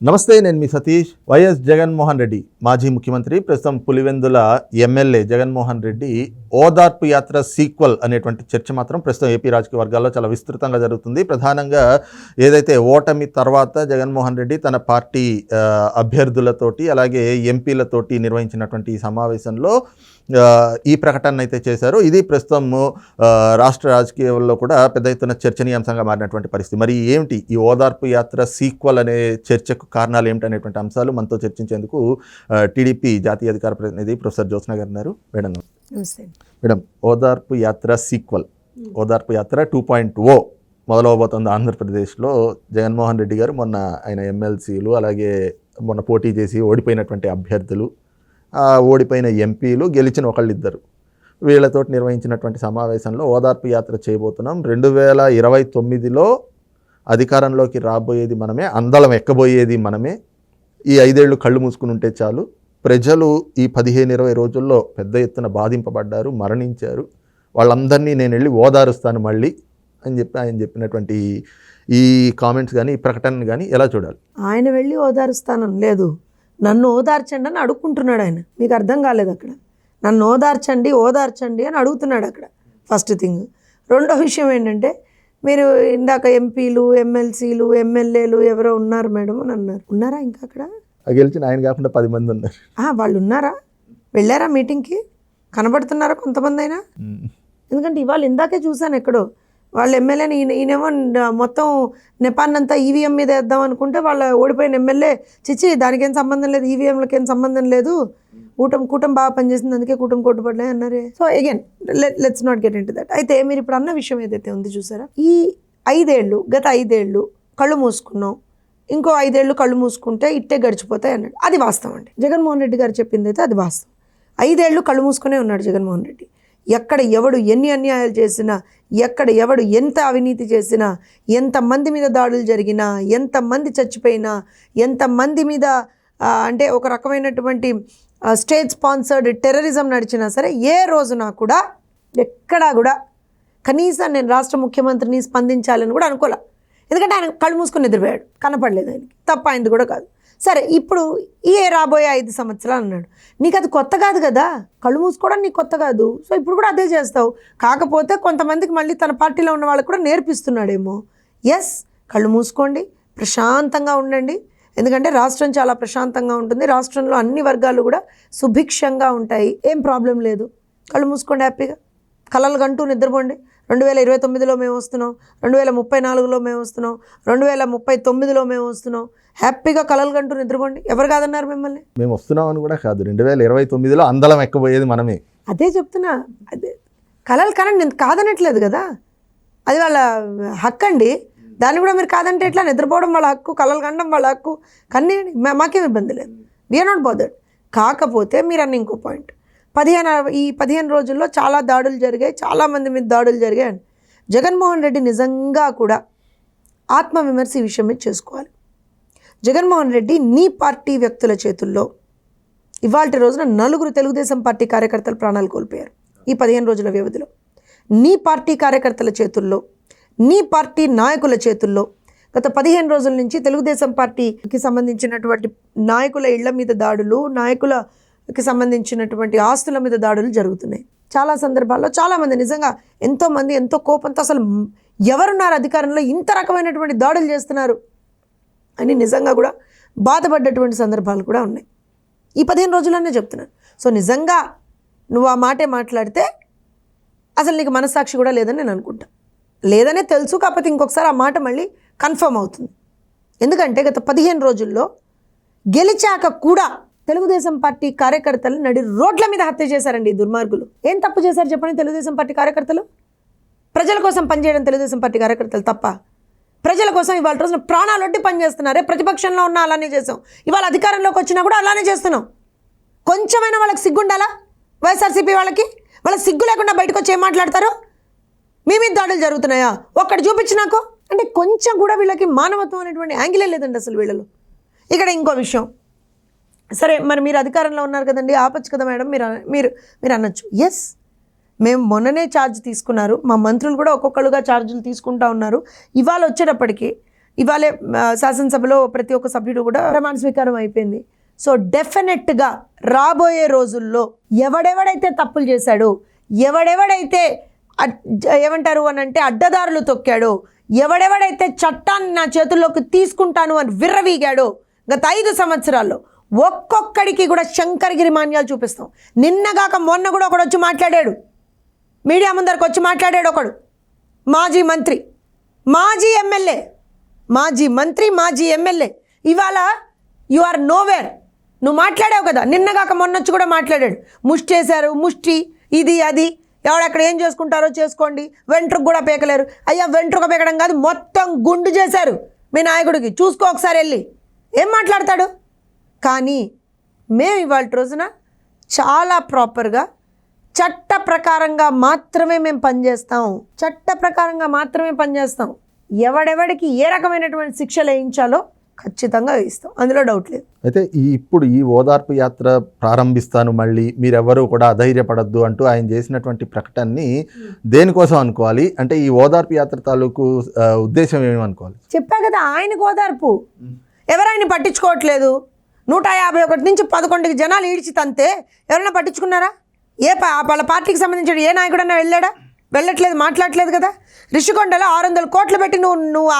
నమస్తే నేను మీ సతీష్ వైఎస్ జగన్మోహన్ రెడ్డి. మాజీ ముఖ్యమంత్రి ప్రస్తుతం పులివెందుల ఎమ్మెల్యే జగన్మోహన్ రెడ్డి ఓదార్పు యాత్ర సీక్వల్ అనేటువంటి చర్చ మాత్రం ప్రస్తుతం ఏపీ రాజకీయ వర్గాల్లో చాలా విస్తృతంగా జరుగుతుంది. ప్రధానంగా ఏదైతే ఓటమి తర్వాత జగన్మోహన్ రెడ్డి తన పార్టీ అభ్యర్థులతోటి అలాగే ఎంపీలతోటి నిర్వహించినటువంటి ఈ సమావేశంలో ఈ ప్రకటన అయితే చేశారు. ఇది ప్రస్తుతం రాష్ట్ర రాజకీయాల్లో కూడా పెద్ద ఎత్తున చర్చనీయాంశంగా మారినటువంటి పరిస్థితి. మరి ఏమిటి ఈ ఓదార్పు యాత్ర సీక్వల్ అనే చర్చకు కారణాలు ఏమిటి అనేటువంటి అంశాలు మనతో చర్చించేందుకు టీడీపీ జాతీయ అధికార ప్రతినిధి ప్రొఫెసర్ జ్యోత్స్న గారు ఉన్నారు. మేడం మేడం ఓదార్పు యాత్ర సీక్వల్ ఓదార్పు యాత్ర టూ పాయింట్ ఓ మొదలవబోతోంది ఆంధ్రప్రదేశ్లో. జగన్మోహన్ రెడ్డి గారు మొన్న ఆయన ఎమ్మెల్సీలు అలాగే మొన్న పోటీ చేసి ఓడిపోయినటువంటి అభ్యర్థులు ఓడిపోయిన ఎంపీలు గెలిచిన ఒకళ్ళిద్దరు. వీళ్ళతో నిర్వహించినటువంటి సమావేశంలో ఓదార్పు యాత్ర చేయబోతున్నాం. రెండు వేల ఇరవై తొమ్మిదిలో అధికారంలోకి రాబోయేది మనమే అందలం ఎక్కబోయేది మనమే. ఈ ఐదేళ్ళు కళ్ళు మూసుకుని ఉంటే చాలు. ప్రజలు ఈ పదిహేను ఇరవై రోజుల్లో పెద్ద ఎత్తున బాధింపబడ్డారు మరణించారు. వాళ్ళందరినీ నేను వెళ్ళి ఓదారుస్తాను మళ్ళీ అని చెప్పి ఆయన చెప్పినటువంటి ఈ కామెంట్స్ కానీ ఈ ప్రకటన కానీ ఎలా చూడాలి? ఆయన వెళ్ళి ఓదారుస్తానని లేదు. నన్ను ఓదార్చండి అని అడుక్కుంటున్నాడు ఆయన. మీకు అర్థం కాలేదు అక్కడ. నన్ను ఓదార్చండి ఓదార్చండి అని అడుగుతున్నాడు అక్కడ. First thing. రెండో విషయం ఏంటంటే మీరు ఇందాక ఎంపీలు ఎమ్మెల్సీలు ఎమ్మెల్యేలు ఎవరో ఉన్నారు మేడం అని అన్నారు. ఉన్నారా ఇంకా అక్కడ? గెలిచిన ఆయన కాకుండా పది మంది ఉన్నారు. వాళ్ళు ఉన్నారా? వెళ్ళారా మీటింగ్కి? కనబడుతున్నారా కొంతమంది అయినా? ఎందుకంటే ఇవాళ ఇందాకే చూశాను ఎక్కడో. వాళ్ళ ఎమ్మెల్యేని ఈయన ఈయనేమో మొత్తం నెపాన్నంతా ఈవీఎం మీద వేద్దాం అనుకుంటే వాళ్ళ ఓడిపోయిన ఎమ్మెల్యే చిచ్చి దానికేం సంబంధం లేదు ఈవీఎంలకి ఏం సంబంధం లేదు కూటం కూటం బాగా పనిచేసింది అందుకే కూటం కొట్టుబడలే అన్నారే. So again let's not get in that అయితే మీరు ఇప్పుడు అన్న విషయం ఏదైతే ఉంది చూసారా? ఈ ఐదేళ్ళు గత ఐదేళ్ళు కళ్ళు మూసుకున్నాం. ఇంకో ఐదేళ్ళు కళ్ళు మూసుకుంటే ఇట్టే గడిచిపోతాయి అన్నాడు. అది వాస్తవం అండి. జగన్మోహన్ రెడ్డి గారు చెప్పింది అయితే అది వాస్తవం. ఐదేళ్ళు కళ్ళు మూసుకునే ఉన్నాడు జగన్మోహన్ రెడ్డి. ఎక్కడ ఎవడు ఎన్ని అన్యాయాలు చేసినా ఎక్కడ ఎవడు ఎంత అవినీతి చేసినా ఎంతమంది మీద దాడులు జరిగినా ఎంతమంది చచ్చిపోయినా ఎంతమంది మీద అంటే ఒక రకమైనటువంటి స్టేట్ స్పాన్సర్డ్ టెర్రరిజం నడిచినా సరే ఏ రోజున కూడా ఎక్కడా కూడా కనీసం నేను రాష్ట్ర ముఖ్యమంత్రిని స్పందించాలని కూడా అనుకోలే. ఎందుకంటే ఆయన కళ్ళు మూసుకొని నిద్రపోయాడు. కనపడలేదు ఆయనకి. తప్ప ఆయనది కూడా కాదు. సరే ఇప్పుడు ఈ రాబోయే ఐదు సంవత్సరాలు అన్నాడు. నీకు అది కొత్త కాదు కదా? కళ్ళు మూసుకోవడం నీకు కొత్త కాదు. సో ఇప్పుడు కూడా అదే చేస్తావు. కాకపోతే కొంతమందికి మళ్ళీ తన పార్టీలో ఉన్న వాళ్ళకి కూడా నేర్పిస్తున్నాడేమో. ఎస్ కళ్ళు మూసుకోండి. ప్రశాంతంగా ఉండండి. ఎందుకంటే రాష్ట్రం చాలా ప్రశాంతంగా ఉంటుంది. రాష్ట్రంలో అన్ని వర్గాలు కూడా సుభిక్షంగా ఉంటాయి. ఏం ప్రాబ్లం లేదు. కళ్ళు మూసుకోండి హ్యాపీగా. కలలు గంటూ నిద్రపోండి. రెండు వేల ఇరవై తొమ్మిదిలో మేము వస్తున్నాం. రెండు వేల ముప్పై నాలుగులో మేము వస్తున్నాం. రెండు వేల ముప్పై తొమ్మిదిలో మేము వస్తున్నాం. హ్యాపీగా కలలు గంటూ నిద్రపోండి. ఎవరు కాదన్నారు మిమ్మల్ని? మేము వస్తున్నామని కూడా కాదు. రెండు వేల ఇరవై తొమ్మిదిలో అందలం ఎక్కబోయేది మనమే. అదే చెప్తున్నా. అదే. కలలు కనండి నేను కాదనట్లేదు కదా. అది వాళ్ళ హక్కు అండి దాన్ని కూడా మీరు కాదంటే ఎట్లా? నిద్రపోవడం వాళ్ళ హక్కు కలలు కండం వాళ్ళ హక్కు. కన్నీ మాకేం ఇబ్బంది లేదు. వీఆర్ నాట్ బోదర్డ్ కాకపోతే మీరు అన్న ఇంకో పాయింట్ పదిహేను ఈ పదిహేను రోజుల్లో చాలా దాడులు జరిగాయి. చాలామంది మీద దాడులు జరిగాయి. జగన్మోహన్ రెడ్డి నిజంగా కూడా ఆత్మవిమర్శ ఈ విషయం మీద చేసుకోవాలి. జగన్మోహన్ రెడ్డి నీ పార్టీ వ్యక్తుల చేతుల్లో ఇవాళ రోజున నలుగురు తెలుగుదేశం పార్టీ కార్యకర్తలు ప్రాణాలు కోల్పోయారు ఈ పదిహేను రోజుల వ్యవధిలో. నీ పార్టీ కార్యకర్తల చేతుల్లో నీ పార్టీ నాయకుల చేతుల్లో. గత పదిహేను రోజుల నుంచి తెలుగుదేశం పార్టీకి సంబంధించినటువంటి నాయకుల ఇళ్ళ మీద దాడులు నాయకులకి సంబంధించినటువంటి ఆస్తుల మీద దాడులు జరుగుతున్నాయి. చాలా సందర్భాల్లో చాలామంది నిజంగా ఎంతోమంది ఎంతో కోపంతో అసలు ఎవరున్నారు అధికారంలో ఇంత రకమైనటువంటి దాడులు చేస్తున్నారు అని నిజంగా కూడా బాధపడ్డటువంటి సందర్భాలు కూడా ఉన్నాయి. ఈ పదిహేను రోజుల్లోనే చెప్తున్నాను. సో నిజంగా నువ్వు ఆ మాటే మాట్లాడితే అసలు నీకు మనస్సాక్షి కూడా లేదని నేను అనుకుంటా. లేదనే తెలుసు కాకపోతే ఇంకొకసారి ఆ మాట మళ్ళీ కన్ఫర్మ్ అవుతుంది. ఎందుకంటే గత పదిహేను రోజుల్లో గెలిచాక కూడా తెలుగుదేశం పార్టీ కార్యకర్తలు నడి రోడ్ల మీద హత్య చేశారండి ఈ దుర్మార్గులు. ఏం తప్పు చేశారు చెప్పండి తెలుగుదేశం పార్టీ కార్యకర్తలు? ప్రజల కోసం పనిచేయడం తెలుగుదేశం పార్టీ కార్యకర్తలు తప్ప. ప్రజల కోసం ఇవాళ రోజున ప్రాణాలొట్టి పనిచేస్తున్నారే ప్రతిపక్షంలో ఉన్న అలానే చేసాం. ఇవాళ అధికారంలోకి వచ్చినా కూడా అలానే చేస్తున్నాం. కొంచెమైనా వాళ్ళకి సిగ్గుండాలా? వైఎస్ఆర్సీపీ వాళ్ళకి? వాళ్ళ సిగ్గు లేకుండా బయటకు వచ్చి ఏం మాట్లాడతారు? మీ మీద దాడులు జరుగుతున్నాయా? ఒక్కడ చూపించు నాకు. అంటే కొంచెం కూడా వీళ్ళకి మానవత్వం అనేటువంటి యాంగిలే లేదండి అసలు వీళ్ళలో. ఇక్కడ ఇంకో విషయం. సరే మరి మీరు అధికారంలో ఉన్నారు కదండి ఆపచ్చు కదా మేడం మీరు మీరు మీరు అనొచ్చు. ఎస్ మేము మొన్ననే ఛార్జ్ తీసుకున్నారు. మా మంత్రులు కూడా ఒక్కొక్కరుగా ఛార్జీలు తీసుకుంటా ఉన్నారు. ఇవాళ వచ్చేటప్పటికి ఇవాళే శాసనసభలో ప్రతి ఒక్క సభ్యుడు కూడా ప్రమాణ స్వీకారం అయిపోయింది. సో డెఫినెట్గా రాబోయే రోజుల్లో ఎవడెవడైతే తప్పులు చేశాడో ఎవడెవడైతే ఏమంటారు అని అంటే అడ్డదారులు తొక్కాడు. ఎవడెవడైతే చట్టాన్ని నా చేతుల్లోకి తీసుకుంటాను అని విర్రవీగాడో గత ఐదు సంవత్సరాల్లో ఒక్కొక్కడికి కూడా శంకరగిరి మాన్యాలు చూపిస్తాం. నిన్నగాక మొన్న కూడా ఒకడు వచ్చి మాట్లాడాడు. మీడియా ముందరకు వచ్చి మాట్లాడాడు ఒకడు. మాజీ మంత్రి. మాజీ ఎమ్మెల్యే. మాజీ మంత్రి మాజీ ఎమ్మెల్యే. ఇవాళ యు ఆర్ నోవేర్. నువ్వు మాట్లాడావు కదా. నిన్నగాక మొన్నొచ్చి కూడా మాట్లాడాడు. ముష్టి చేశారు ముష్టి ఇది అది. ఎవడెక్కడ ఏం చేసుకుంటారో చేసుకోండి. వెంట్రుకు కూడా పీకలేరు. అయ్యా వెంట్రుక పీకడం కాదు మొత్తం గుండు చేశారు మీ నాయకుడికి. చూసుకో ఒకసారి వెళ్ళి. ఏం మాట్లాడతాడు? కానీ మేము ఇవాళ రోజున చాలా ప్రాపర్గా చట్ట ప్రకారంగా మాత్రమే మేము పనిచేస్తాం. చట్ట ప్రకారంగా మాత్రమే పనిచేస్తాం. ఎవడెవడికి ఏ రకమైనటువంటి శిక్షలు వేయించాలో ఖచ్చితంగా వేయిస్తాం అందులో డౌట్ లేదు. అయితే ఈ ఇప్పుడు ఈ ఓదార్పు యాత్ర ప్రారంభిస్తాను మళ్ళీ మీరెవరూ కూడా అధైర్యపడద్దు అంటూ ఆయన చేసినటువంటి ప్రకటనని దేనికోసం అనుకోవాలి? అంటే ఈ ఓదార్పు యాత్ర తాలూకు ఉద్దేశం ఏమనుకోవాలి చెప్పా కదా ఆయనకు ఓదార్పు. ఎవరైనా పట్టించుకోవట్లేదు? నూట యాభై ఒకటి నుంచి పదకొండుకి జనాలు ఈడ్చి తంతే ఎవరైనా పట్టించుకున్నారా? ఏ పా వాళ్ళ పార్టీకి సంబంధించిన ఏ నాయకుడన్నా వెళ్ళాడా? వెళ్ళట్లేదు మాట్లాడట్లేదు కదా? రిషికొండలో ఆరు వందల కోట్లు పెట్టి నువ్వు నువ్వు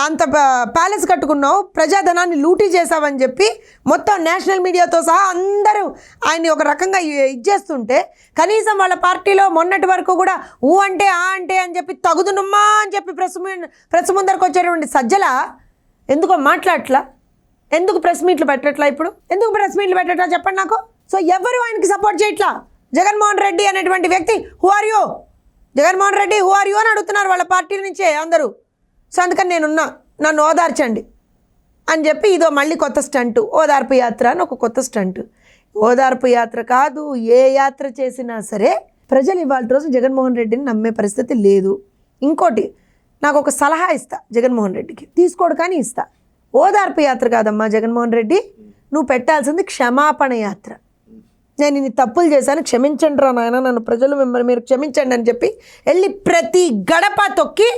అంత ప- ప్యాలెస్ కట్టుకున్నావు ప్రజాధనాన్ని లూటీ చేసావని చెప్పి మొత్తం నేషనల్ మీడియాతో సహా అందరూ ఆయన్ని ఒక రకంగా ఇచ్చేస్తుంటే కనీసం వాళ్ళ పార్టీలో మొన్నటి వరకు కూడా ఊ అంటే ఆ అంటే అని చెప్పి తగుదునుమ్మా అని చెప్పి ప్రెస్ ప్రెస్ ముందరకు వచ్చేటువంటి సజ్జల ఎందుకో మాట్లాడట్లా? ఎందుకు ప్రెస్ మీట్లు పెట్టట్లా ఇప్పుడు? ఎందుకు ప్రెస్ మీట్లు పెట్టట్లా చెప్పండి నాకు? సో ఎవరు ఆయనకి సపోర్ట్ చేయట్లా? జగన్మోహన్ రెడ్డి అనేటువంటి వ్యక్తి who are you Jaganmohan Reddy who are you అని అడుగుతున్నారు వాళ్ళ పార్టీ నుంచే అందరూ. సో అందుకని నేనున్నా నన్ను ఓదార్చండి. అని చెప్పి ఇదో మళ్ళీ కొత్త స్టంట్ ఓదార్పు యాత్ర అని ఒక కొత్త స్టంట్. ఓదార్పు యాత్ర కాదు ఏ యాత్ర చేసినా సరే ప్రజలు ఇవాళ రోజు జగన్మోహన్ రెడ్డిని నమ్మే పరిస్థితి లేదు. ఇంకోటి నాకు ఒక సలహా ఇస్తా జగన్మోహన్ రెడ్డికి. తీసుకోడు కానీ ఇస్తా. ఓదార్పు యాత్ర కాదమ్మా జగన్మోహన్ రెడ్డి నువ్వు పెట్టాల్సింది క్షమాపణ యాత్ర. నేను ఇన్ని తప్పులు చేశాను క్షమించండి రా నాయన నన్ను ప్రజలు మిమ్మల్ని మీరు క్షమించండి అని చెప్పి వెళ్ళి ప్రతి గడప తొక్కి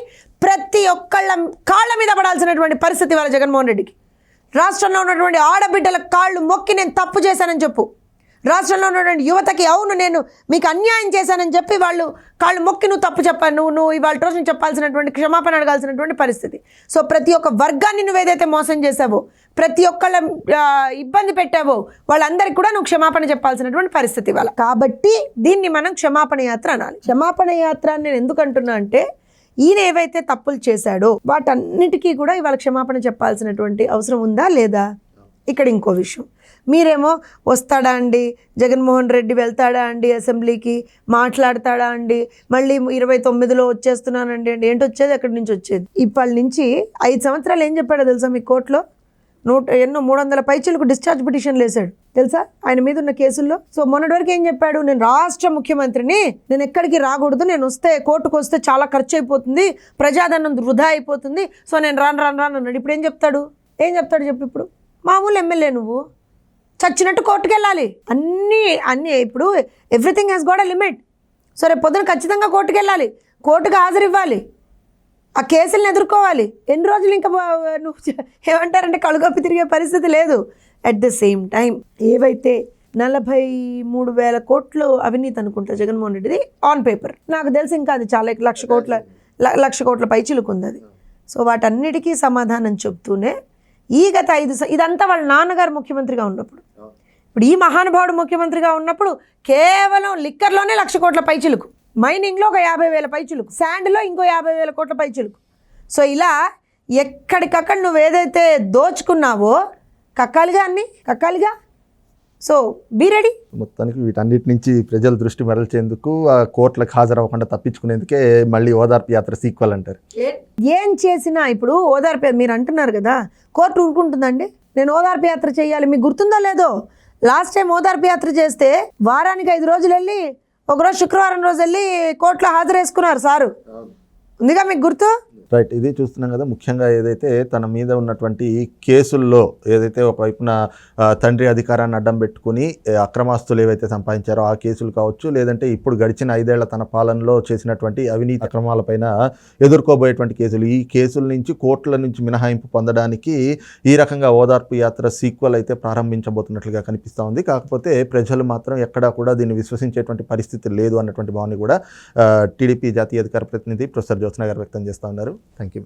ప్రతి ఒక్కళ్ళ కాళ్ళ మీద పడాల్సినటువంటి పరిస్థితి వాళ్ళ జగన్మోహన్ రెడ్డికి. రాష్ట్రంలో ఉన్నటువంటి ఆడబిడ్డల కాళ్ళు మొక్కి నేను తప్పు చేశానని చెప్పు. రాష్ట్రంలో ఉన్నటువంటి యువతకి అవును నేను మీకు అన్యాయం చేశానని చెప్పి వాళ్ళు కాళ్ళు మొక్కి నువ్వు తప్పు చెప్పాను నువ్వు నువ్వు ఇవాళ రోజు చెప్పాల్సినటువంటి క్షమాపణ అడగాల్సినటువంటి పరిస్థితి. సో ప్రతి ఒక్క వర్గాన్ని నువ్వు ఏదైతే మోసం చేసావో ప్రతి ఒక్కళ్ళ ఇబ్బంది పెట్టావో వాళ్ళందరికీ కూడా నువ్వు క్షమాపణ చెప్పాల్సినటువంటి పరిస్థితి ఇవాళ. కాబట్టి దీన్ని మనం క్షమాపణ యాత్ర అనాలి. క్షమాపణ యాత్ర అని నేను ఎందుకు అంటున్నా అంటే ఈయన ఏవైతే తప్పులు చేశాడో వాటన్నిటికీ కూడా ఇవాళ క్షమాపణ చెప్పాల్సినటువంటి అవసరం ఉందా లేదా? ఇక్కడ ఇంకో విషయం. మీరేమో వస్తాడా అండి? జగన్మోహన్ రెడ్డి వెళ్తాడా అండి అసెంబ్లీకి? మాట్లాడతాడా అండి? మళ్ళీ ఇరవై తొమ్మిదిలో వచ్చేస్తున్నానండి అండి. ఏంటి వచ్చేది? ఎక్కడి నుంచి వచ్చేది? ఇప్పటి నుంచి ఐదు సంవత్సరాలు ఏం చెప్పాడో తెలుసా మీ కోర్టులో? నూట ఎన్నో మూడు వందల పైచీలకు డిశ్చార్జ్ పిటిషన్ వేశాడు. తెలుసా? ఆయన మీద ఉన్న కేసుల్లో. సో మొన్నటి వరకు ఏం చెప్పాడు? నేను రాష్ట్ర ముఖ్యమంత్రిని నేను ఎక్కడికి రాకూడదు నేను వస్తే కోర్టుకు వస్తే చాలా ఖర్చు అయిపోతుంది ప్రజాధనం వృధా అయిపోతుంది. సో నేను రాను రాను రాను అన్నాడు. ఇప్పుడు ఏం చెప్తాడు? ఏం చెప్తాడు చెప్పు ఇప్పుడు? మామూలు ఎమ్మెల్యే నువ్వు. చచ్చినట్టు కోర్టుకు వెళ్ళాలి అన్నీ అన్నీ ఇప్పుడు everything has got a limit so రేపు పొద్దున ఖచ్చితంగా కోర్టుకు వెళ్ళాలి కోర్టుకు హాజరు ఇవ్వాలి ఆ కేసులను ఎదుర్కోవాలి. ఎన్ని రోజులు ఇంకా నువ్వు ఏమంటారంటే కಳುగొప్పి తిరిగే పరిస్థితి లేదు. అట్ ద సేమ్ టైం ఏవైతే నలభై మూడు వేల కోట్లు అవినీతి అనుకుంటా జగన్మోహన్ రెడ్డిది ఆన్ పేపర్ నాకు తెలిసి ఇంకా అది చాలా లక్ష కోట్ల. లక్ష కోట్ల పైచిలుకుంది అది. సో వాటన్నిటికీ సమాధానం చెప్తూనే ఈ గత ఐదు ఇదంతా వాళ్ళ నాన్నగారు ముఖ్యమంత్రిగా ఉన్నప్పుడు. ఇప్పుడు ఈ మహానుభావుడు ముఖ్యమంత్రిగా ఉన్నప్పుడు కేవలం లిక్కర్లోనే లక్ష కోట్ల పైచిలుకు. మైనింగ్లో ఒక యాభై వేల పైచిలుకు. శాండ్లో ఇంకో యాభై వేల కోట్ల పైచిలుకు. సో ఇలా ఎక్కడికక్కడ నువ్వు ఏదైతే దోచుకున్నావో కక్కాలిగా అన్ని కక్కాలిగా సో బీ రెడీ మొత్తానికి వీటన్నిటి నుంచి ప్రజల దృష్టి మరల్చేందుకు ఆ కోర్టులకు హాజరవ్వకుండా తప్పించుకునేందుకే మళ్ళీ ఓదార్పు యాత్ర సీక్వల్ అంటారు. ఏం చేసినా ఇప్పుడు ఓదార్పు మీరు అంటున్నారు కదా కోర్టు ఊరుకుంటుందండి? నేను ఓదార్పు యాత్ర చేయాలి మీకు గుర్తుందో లేదో? లాస్ట్ టైం ఓదార్పు యాత్ర చేస్తే వారానికి ఐదు రోజులు వెళ్ళి ఒకరోజు శుక్రవారం రోజు వెళ్ళి కోర్టులో హాజరేసుకున్నారు సారు. ఉందిగా మీకు గుర్తు? రైట్ ఇది చూస్తున్నాం కదా. ముఖ్యంగా ఏదైతే తన మీద ఉన్నటువంటి కేసుల్లో ఏదైతే ఒకవైపున తండ్రి అధికారాన్ని అడ్డం పెట్టుకుని అక్రమాస్తులు ఏవైతే సంపాదించారో ఆ కేసులు కావచ్చు లేదంటే ఇప్పుడు గడిచిన ఐదేళ్ళ తన పాలనలో చేసినటువంటి అవినీతి అక్రమాలపైన ఎదుర్కోబోయేటువంటి కేసులు. ఈ కేసుల నుంచి కోర్టుల నుంచి మినహాయింపు పొందడానికి ఈ రకంగా ఓదార్పు యాత్ర సీక్వల్ అయితే ప్రారంభించబోతున్నట్లుగా కనిపిస్తూ ఉంది. కాకపోతే ప్రజలు మాత్రం ఎక్కడా కూడా దీన్ని విశ్వసించేటువంటి పరిస్థితి లేదు అన్నటువంటి భావన కూడా టీడీపీ జాతీయ అధికార ప్రతినిధి ప్రొఫెసర్ జ్యోత్స్న గారు వ్యక్తం చేస్తూ ఉన్నారు. Thank you